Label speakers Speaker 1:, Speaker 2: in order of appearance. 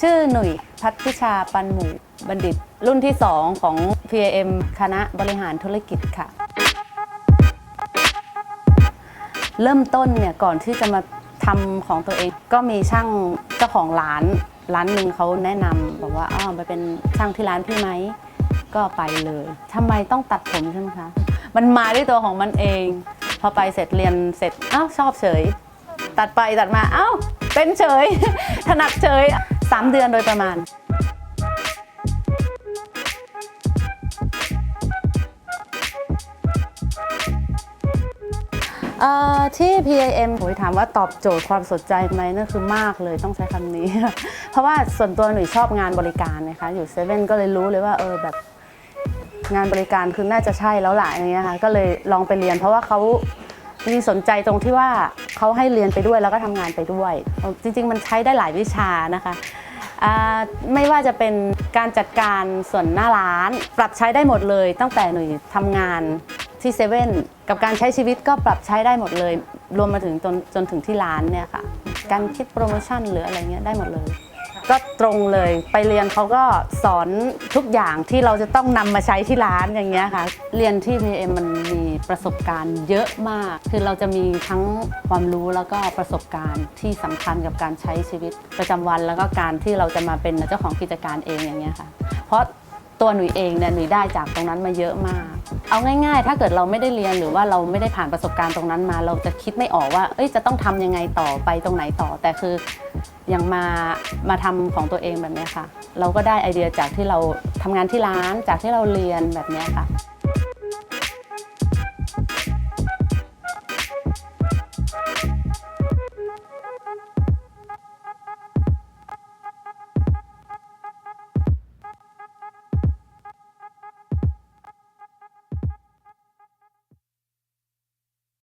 Speaker 1: ชื่อหนุ่ยพัฒชาปันหมู่บัณฑิต รุ่นที่ 2 ของ PAM คณะบริหารธุรกิจค่ะ เริ่มต้นเนี่ยก่อนที่จะมาทำของตัวเองก็มีช่างเจ้าของร้านร้านหนึ่งเขาแนะนำบอกว่าอ้าวไปเป็นช่างที่ร้านพี่ไหมก็ไปเลยทำไมต้องตัดผมใช่ไหมคะ มันมาด้วยตัวของมันเอง พอไปเสร็จเรียนเสร็จอ้าวชอบเฉย ตัดไปตัดมาอ้าวเป็นเฉย ถนัดเฉย 3 เดือนโดยประมาณเอ่อที่ PIM ผมถามว่าตอบโจทย์ความสนใจไหมนั่นคือมากเลยต้องใช้คำนี้ เพราะว่าส่วนตัวหนูชอบงานบริการนะคะ อยู่เซเว่นก็เลยรู้เลยว่าเออแบบงานบริการคือน่าจะใช่แล้วหละอย่างเงี้ยค่ะก็เลยลองไปเรียน เพราะว่าเขา จริงสนใจตรงที่ว่าเขาให้เรียนไปด้วยแล้วก็ทำงานไปด้วย จริง ๆ มันใช้ได้หลายวิชานะคะไม่ว่าจะเป็นการจัดการส่วนหน้าร้าน ปรับใช้ได้หมดเลย ตั้งแต่หนูทำงานที่เซเว่นกับการใช้ชีวิตก็ปรับใช้ได้หมดเลย รวมมาถึงจนจนถึงที่ร้านเนี่ยค่ะ การคิดโปรโมชั่นหรืออะไรเงี้ยได้หมดเลย ก็ตรงเลยไปเรียนเขาก็สอนทุกอย่างที่เราจะต้องนำมาใช้ที่ร้านอย่างเงี้ยค่ะ เรียนที่ PM มันมีประสบการณ์เยอะมาก คือเราจะมีทั้งความรู้แล้วก็ประสบการณ์ที่สำคัญกับการใช้ชีวิตประจำวัน แล้วก็การที่เราจะมาเป็นเจ้าของกิจการเองอย่างเงี้ยค่ะ เพราะตัวหนุ่ยเองเนี่ยหนุ่ยได้จากตรงนั้นมาเยอะมาก เอาง่ายๆ ถ้าเกิดเราไม่ได้เรียนหรือว่าเราไม่ได้ผ่านประสบการณ์ตรงนั้นมา เราจะคิดไม่ออกว่า เอ้ยจะต้องทำยังไงต่อไปตรงไหนต่อ แต่คืออย่างมามาทำของตัวเองแบบเนี้ยค่ะ เราก็ได้ไอเดียจากที่เราทำงานที่ร้านจากที่เราเรียนแบบเนี้ยค่ะ